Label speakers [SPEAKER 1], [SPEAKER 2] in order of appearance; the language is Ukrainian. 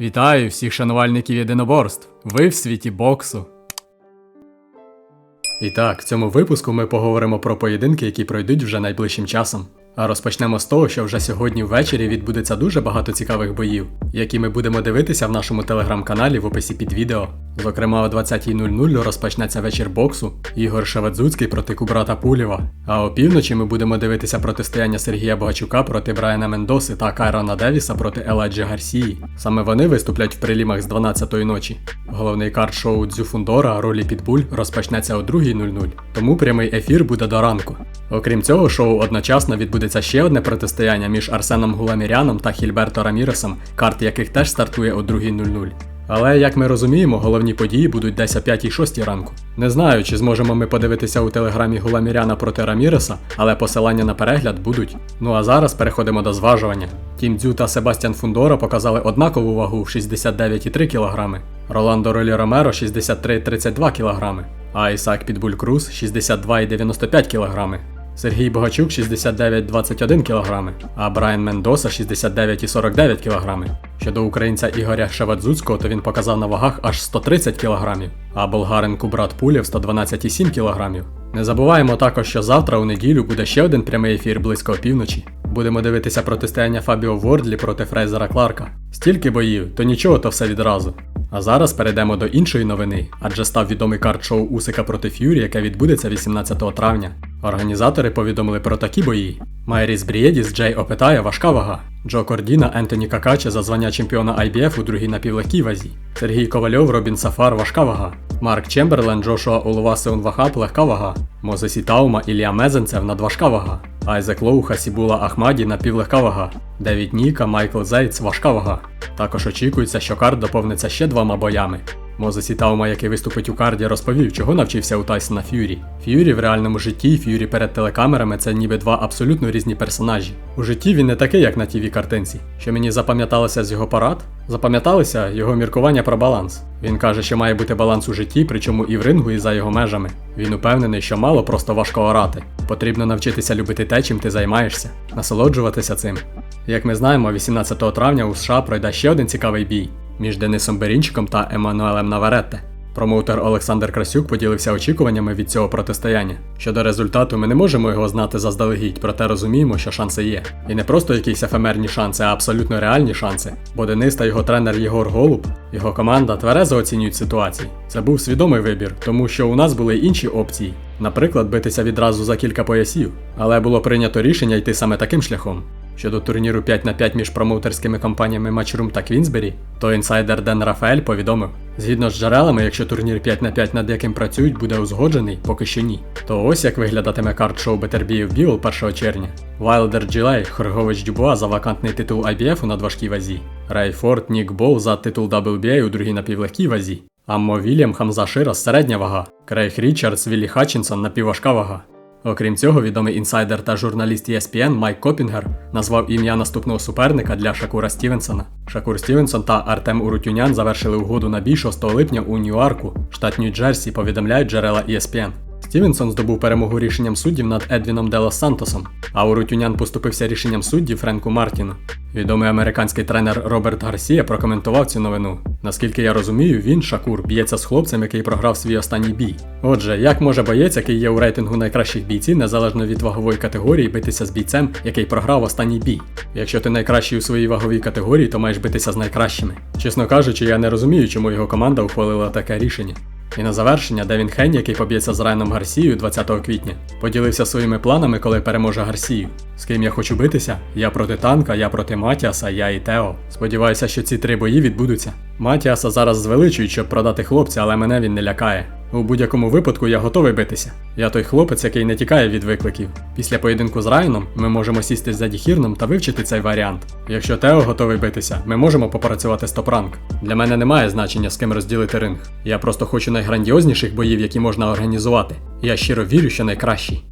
[SPEAKER 1] Вітаю всіх шанувальників єдиноборств. Ви в світі боксу. І так, в цьому випуску ми поговоримо про поєдинки, які пройдуть вже найближчим часом. А розпочнемо з того, що вже сьогодні ввечері відбудеться дуже багато цікавих боїв, які ми будемо дивитися в нашому телеграм-каналі в описі під відео. Зокрема, о 20.00 розпочнеться вечір боксу Ігор Шеведзуцький проти Кубрата Пулєва. А опівночі ми будемо дивитися протистояння Сергія Богачука проти Брайана Мендоси та Кайрона Девіса проти Еладжі Гарсії. Саме вони виступлять в прилімах з 12-ї ночі. Головний карт шоу Дзюфундора ролі Підбуль розпочнеться о 2.00, тому прямий ефір буде до ранку. Окрім цього, шоу одночасно відбудеться ще одне протистояння між Арсеном Гуламіряном та Хільберто Раміресом, карт яких теж стартує о 2.00. Але як ми розуміємо, головні події будуть десь о 5-6 ранку. Не знаю, чи зможемо ми подивитися у телеграмі Гуламіряна проти Раміреса, але посилання на перегляд будуть. Ну а зараз переходимо до зважування. Тім Дзю та Себастьян Фундора показали однакову вагу в 69,3 кг, Роландо Ролі Ромеро 63,32 кг, а Ісак Підбуль Круз 62,95 кг. Сергій Богачук 69,21 кг, а Брайан Мендоса 69,49 кг. Щодо українця Ігоря Шевадзуцького, то він показав на вагах аж 130 кг, а болгарин Кубрат Пулєв 112,7 кг. Не забуваємо також, що завтра у неділю буде ще один прямий ефір близько опівночі. Будемо дивитися протистояння Фабіо Вордлі проти Фрейзера Кларка. Стільки боїв, то нічого, то все відразу. А зараз перейдемо до іншої новини, адже став відомий карт-шоу Усика проти Ф'юрі, яке відбудеться 18 травня. Організатори повідомили про такі бої: Майріс Брієдіс Джей Опетая, важка вага, Джо Кордіна Ентоні Какаче за звання чемпіона IBF у другій напівлегкій вазі, Сергій Ковальов Робін Сафар важка вага, Марк Чемберлен Джошуа Улувасеун Сеунвахап, легка вага, Мозесі Таума Ілія Мезенцев надважка вага, Айзек Лоу Хасібула Ахмаді напівлегка вага, Девід Ніка Майкл Зейтс важка вага. Також очікується, що карт доповниться ще двома боями. Мозесі Таума, який виступить у карді, розповів, чого навчився у Тайсона Ф'юрі. Ф'юрі в реальному житті, і Ф'юрі перед телекамерами це ніби два абсолютно різні персонажі. У житті він не такий, як на тіві картинці. Що мені запам'яталося з його парад? Запам'яталися його міркування про баланс. Він каже, що має бути баланс у житті, причому і в рингу, і за його межами. Він упевнений, що мало просто важко орати. Потрібно навчитися любити те, чим ти займаєшся, насолоджуватися цим. Як ми знаємо, 18 травня у США пройде ще один цікавий бій між Денисом Берінчиком та Еммануелем Наваретте. Промоутер Олександр Красюк поділився очікуваннями від цього протистояння. Щодо результату, ми не можемо його знати заздалегідь, проте розуміємо, що шанси є. І не просто якісь ефемерні шанси, а абсолютно реальні шанси. Бо Денис та його тренер Єгор Голуб, його команда тверезо оцінюють ситуації. Це був свідомий вибір, тому що у нас були інші опції. Наприклад, битися відразу за кілька поясів, але було прийнято рішення йти саме таким шляхом. Щодо турніру 5 на 5 між промоутерськими компаніями Matchroom та Квінсбері, то інсайдер Ден Рафаель повідомив: згідно з джерелами, якщо турнір 5 на 5 над яким працюють, буде узгоджений, поки що ні. То ось як виглядатиме карт-шоу Бетербіїв Бівол 1 червня. Вайлдер Джилей, Хоргович Дюбуа за вакантний титул IBF у надважкій вазі, Рей Форд, Нік Бол за титул WBA у другій напівлегкій вазі, Аммо Вільям Хамза Шира середня вага, Крейг Річардс Віллі Хатчинсон напівважка вага. Окрім цього, відомий інсайдер та журналіст ESPN Майк Копінгер назвав ім'я наступного суперника для Шакура Стівенсона. Шакур Стівенсон та Артем Урутюнян завершили угоду на бій 6 липня у Ньюарку, штат Нью-Джерсі, повідомляють джерела ESPN. Стівенсон здобув перемогу рішенням суддів над Едвіном Делос Сантосом, а Урутюнян поступився рішенням суддів Френку Мартіну. Відомий американський тренер Роберт Гарсія прокоментував цю новину. Наскільки я розумію, він, Шакур, б'ється з хлопцем, який програв свій останній бій. Отже, як може боєць, який є у рейтингу найкращих бійців, незалежно від вагової категорії, битися з бійцем, який програв останній бій? Якщо ти найкращий у своїй ваговій категорії, то маєш битися з найкращими. Чесно кажучи, я не розумію, чому його команда ухвалила таке рішення. І на завершення Девін Хейн, який поб'ється з Райаном Гарсією 20 квітня, поділився своїми планами, коли переможе Гарсію. З ким я хочу битися? Я проти танка, я проти Матіаса, я і Тео. Сподіваюся, що ці три бої відбудуться. Матіаса зараз звеличують, щоб продати хлопця, але мене він не лякає. У будь-якому випадку я готовий битися. Я той хлопець, який не тікає від викликів. Після поєдинку з Райаном ми можемо сісти за Діхірном та вивчити цей варіант. Якщо Тео готовий битися, ми можемо попрацювати стоп-ранк. Для мене немає значення з ким розділити ринг. Я просто хочу найграндіозніших боїв, які можна організувати. Я щиро вірю, що найкращий.